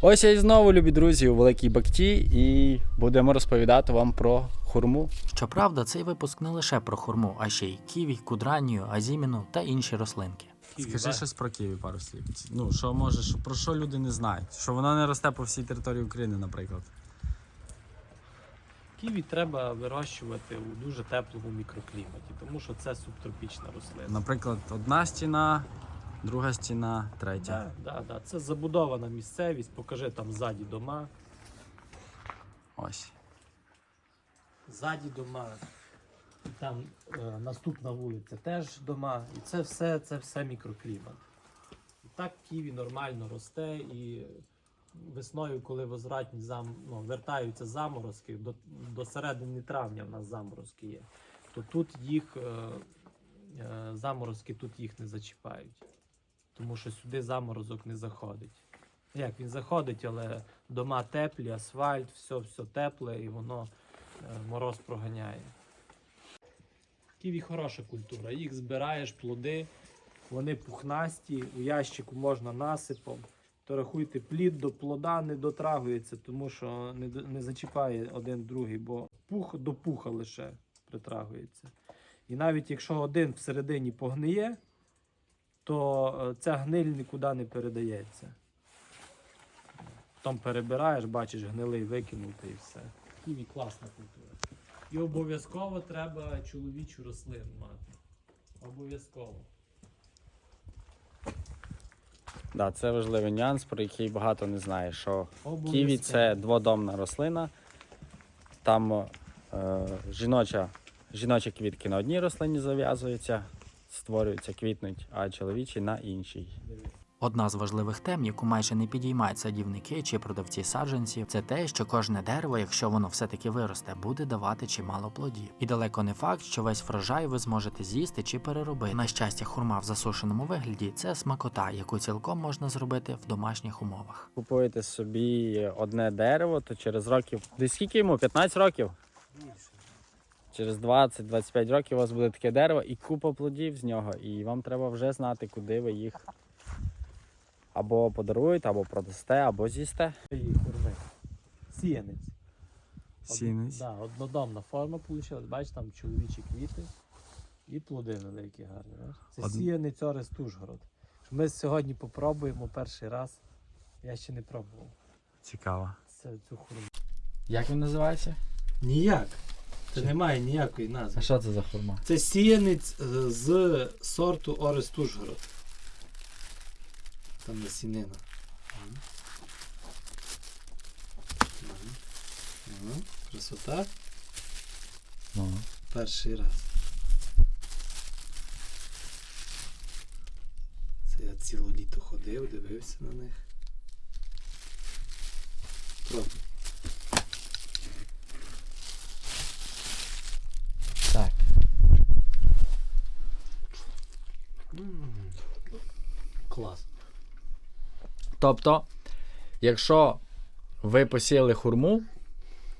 Ось я і знову, любі друзі, у Великій Бакті, і будемо розповідати вам про хурму. Щоправда, цей випуск не лише про хурму, а ще й ківі, кудранію, азіміну та інші рослинки. Скажи щось про Києві пару слів. Ну, що може, що, про що люди не знають? Що вона не росте по всій території України, наприклад. Ківі треба вирощувати у дуже теплому мікрокліматі, тому що це субтропічна рослина. Наприклад, одна стіна, друга стіна, третя. Да, да, да. Це забудована місцевість, покажи там ззаді дома. Ось. Ззаді дома. І там е, наступна вулиця теж дома. І це все, це все мікроклімат. І так ківі нормально росте і весною, коли возвратні зам... ну, вертаються заморозки, до, до середини травня в нас заморозки є, то тут їх е, е, заморозки тут їх не зачіпають. Тому що сюди заморозок не заходить. Як він заходить, але дома теплі, асфальт, все, все тепле і воно е, мороз проганяє. Ківі хороша культура. Їх збираєш, плоди, вони пухнасті, у ящику можна насипом. То рахуйте, плід до плода не дотрагується, тому що не, не зачіпає один другий, бо пух до пуха лише притрагується. І навіть якщо один всередині погниє, то е, ця гниль нікуди не передається. Потім перебираєш, бачиш, гнилий викинути і все. Ківі класна культура. І обов'язково треба чоловічу рослину мати. Обов'язково. Да, це важливий нюанс, про який багато не знає. Що ківі це дводомна рослина. Там е, жіноча, жіночі квітки на одній рослині зав'язуються, створюються, квітнуть, а чоловічі на іншій. Одна з важливих тем, яку майже не підіймають садівники чи продавці саджанців, це те, що кожне дерево, якщо воно все-таки виросте, буде давати чимало плодів. І далеко не факт, що весь врожай ви зможете з'їсти чи переробити. На щастя, хурма в засушеному вигляді це смакота, яку цілком можна зробити в домашніх умовах. Купуєте собі одне дерево, то через років. Десь скільки йому? 15 років? Через 20-25 років у вас буде таке дерево і купа плодів з нього. І вам треба вже знати, куди ви їх або подаруєте, або продасте, або з'їсте. Сіянець. Од- Сінець. Да, однодомна форма вийшла. Бачиш, там чоловічі квіти і плоди великі гарні. Бачиш? Це Од- сіянець Орес Тужгород. Ми сьогодні попробуємо перший раз. Я ще не пробував. Цікаво. Це цю хурму. Як він називається? Ніяк. Це немає ніякої назви. А що це за хурма? Це сіянець е, з сорту Орес Тужгород. Там. Мгм. Мгм. Мгм. Красота. Ну. Перший раз. Це я ціле літо ходив, дивився на них. Пробуй. Так. М. Клас. Тобто, якщо ви посіяли хурму,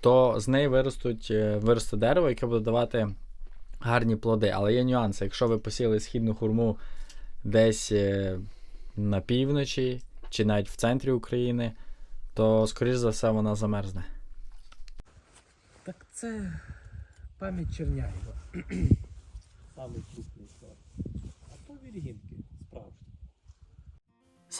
то з неї виростуть, е, виросте дерево, яке буде давати гарні плоди. Але є нюанси. Якщо ви посіяли східну хурму десь е, на півночі чи навіть в центрі України, то, скоріш за все, вона замерзне. Так це пам'ять Черняєва. Самий крупний сорт. А то віргінки.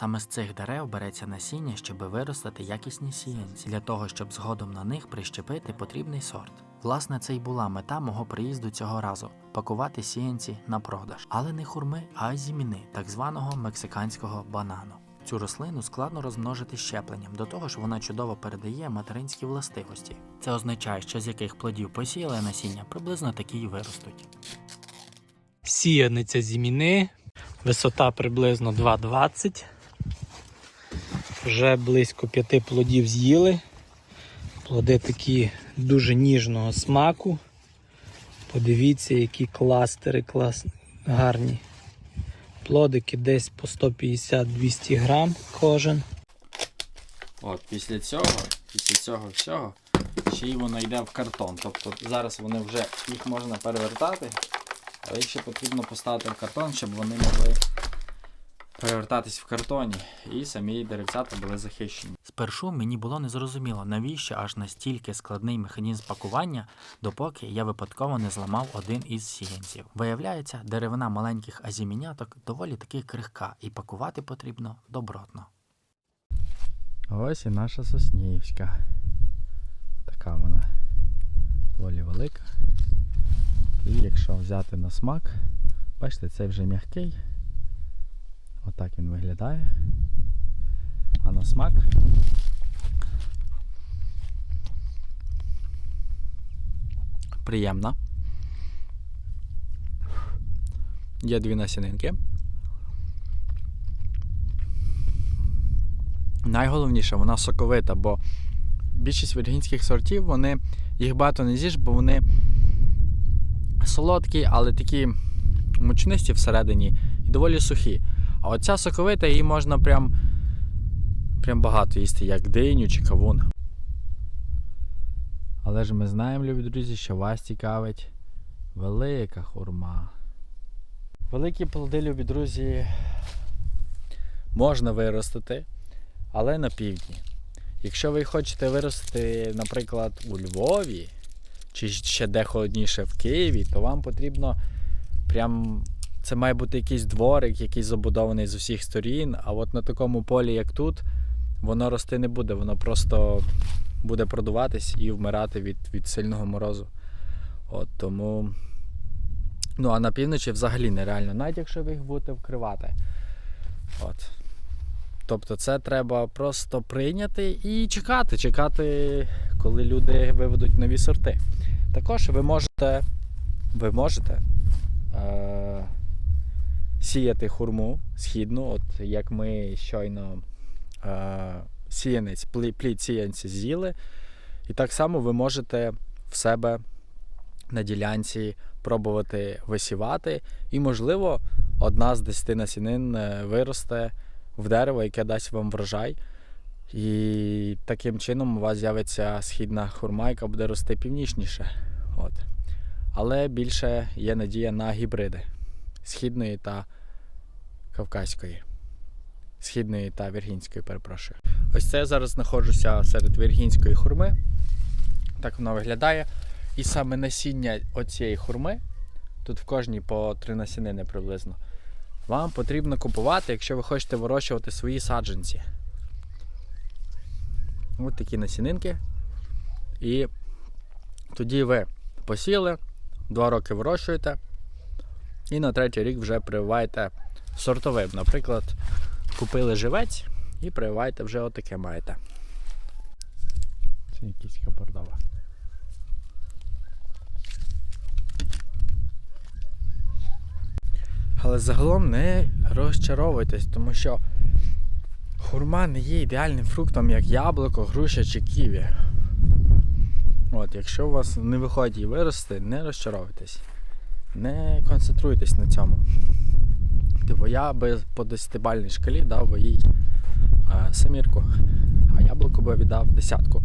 Саме з цих дерев береться насіння, щоб виростити якісні сіянці. Для того, щоб згодом на них прищепити потрібний сорт. Власне, це й була мета мого приїзду цього разу пакувати сіянці на продаж, але не хурми, а зіміни, так званого мексиканського банану. Цю рослину складно розмножити щепленням, до того ж вона чудово передає материнські властивості. Це означає, що з яких плодів посіяли насіння, приблизно такі й виростуть. Сіяниця зіміни. Висота приблизно 2,20. Вже близько п'яти плодів з'їли. Плоди такі дуже ніжного смаку. Подивіться, які кластери клас... гарні. Плодики десь по 150-200 грам кожен. От, після цього, після цього всього, ще й воно йде в картон. Тобто зараз вони вже їх можна перевертати, але їх ще потрібно поставити в картон, щоб вони могли перевертатись в картоні і самі деревцята були захищені. Спершу мені було незрозуміло, навіщо аж настільки складний механізм пакування, допоки я випадково не зламав один із сіянців. Виявляється, деревина маленьких азіміняток доволі таки крихка, і пакувати потрібно добротно. Ось і наша Соснівська. Така вона доволі велика. І якщо взяти на смак, бачите, цей вже м'який. Отак він виглядає. А на смак. Приємна. Є дві насінинки. Найголовніше, вона соковита, бо більшість віргінських сортів, вони їх багато не з'їш, бо вони солодкі, але такі мучнисті всередині і доволі сухі. А оця соковита, її можна прям, прям багато їсти, як диню чи кавун. Але ж ми знаємо, любі друзі, що вас цікавить велика хурма. Великі плоди, любі друзі, можна виростити, але на півдні. Якщо ви хочете виростити, наприклад, у Львові, чи ще де холодніше в Києві, то вам потрібно прям. Це має бути якийсь дворик, який забудований з усіх сторін. А от на такому полі, як тут, воно рости не буде, воно просто буде продуватись і вмирати від, від сильного морозу. От тому. Ну, а на півночі взагалі нереально, навіть якщо ви їх будете вкривати. От. Тобто це треба просто прийняти і чекати, чекати, коли люди виведуть нові сорти. Також ви можете, ви можете е- сіяти хурму східну, от як ми щойно е- сіянець, плі- плід сіянця з'їли. І так само ви можете в себе на ділянці пробувати висівати. І, можливо, одна з десяти насінин е, виросте в дерево, яке дасть вам врожай. І таким чином у вас з'явиться східна хурма, яка буде рости північніше. От. Але більше є надія на гібриди східної та кавказької. Східної та віргінської, перепрошую. Ось це я зараз знаходжуся серед віргінської хурми. Так воно виглядає. І саме насіння оцієї хурми, тут в кожній по три насінини приблизно вам потрібно купувати, якщо ви хочете вирощувати свої саджанці. Ось такі насінинки. І тоді ви посіли, два роки вирощуєте, і на третій рік вже прививаєте сортовим. Наприклад, купили живець і прививаєте вже отаке маєте. Це якийсь бордова. Але загалом не розчаровуйтесь, тому що хурма не є ідеальним фруктом, як яблуко, груша чи ківі. От, якщо у вас не виходить її вирости, не розчаровуйтесь. Не концентруйтесь на цьому. Типу я би по 10-бальній шкалі дав би їй е, семірку, а яблуко би віддав десятку.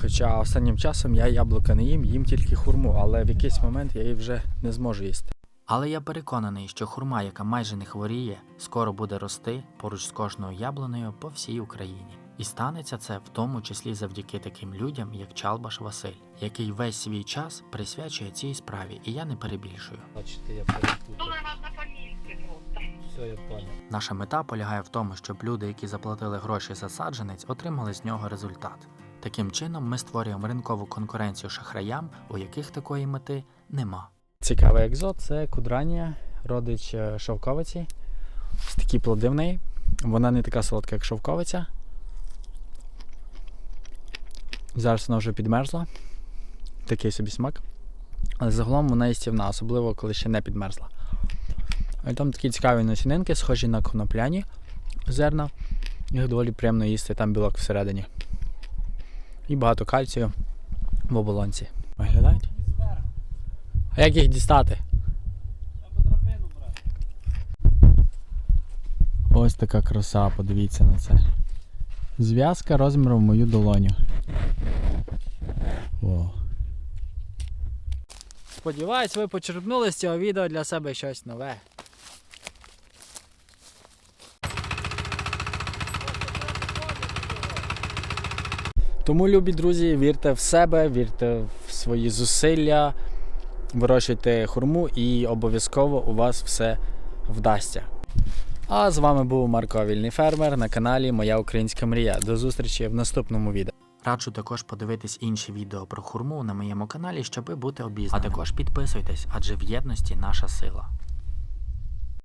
Хоча останнім часом я яблука не їм, їм тільки хурму, але в якийсь момент я її вже не зможу їсти. Але я переконаний, що хурма, яка майже не хворіє, скоро буде рости поруч з кожною яблунею по всій Україні. І станеться це в тому числі завдяки таким людям, як Чалбаш Василь, який весь свій час присвячує цій справі, і я не перебільшую. Бачите, я перепутав. Все, понял. Наша мета полягає в тому, щоб люди, які заплатили гроші за саджанець, отримали з нього результат. Таким чином, ми створюємо ринкову конкуренцію шахраям, у яких такої мети нема. Цікавий екзот це кудранія, родич е, шовковиці. Ось такі плоди в неї. Вона не така солодка, як шовковиця. Зараз вона вже підмерзла. Такий собі смак. Але загалом вона їстівна, особливо коли ще не підмерзла. Але там такі цікаві насінинки, схожі на конопляні зерна. Їх доволі приємно їсти, там білок всередині. І багато кальцію в оболонці. Виглядають? А як їх дістати? Ось така краса, подивіться на це. Зв'язка розміром в мою долоню. О. Сподіваюсь, ви почерпнули з цього відео для себе щось нове. Тому, любі друзі, вірте в себе, вірте в свої зусилля, вирощуйте хурму і обов'язково у вас все вдасться. А з вами був Марко Вільний фермер на каналі Моя Українська Мрія. До зустрічі в наступному відео. Раджу також подивитись інші відео про хурму на моєму каналі, щоб бути обізнаним. А також підписуйтесь, адже в єдності наша сила.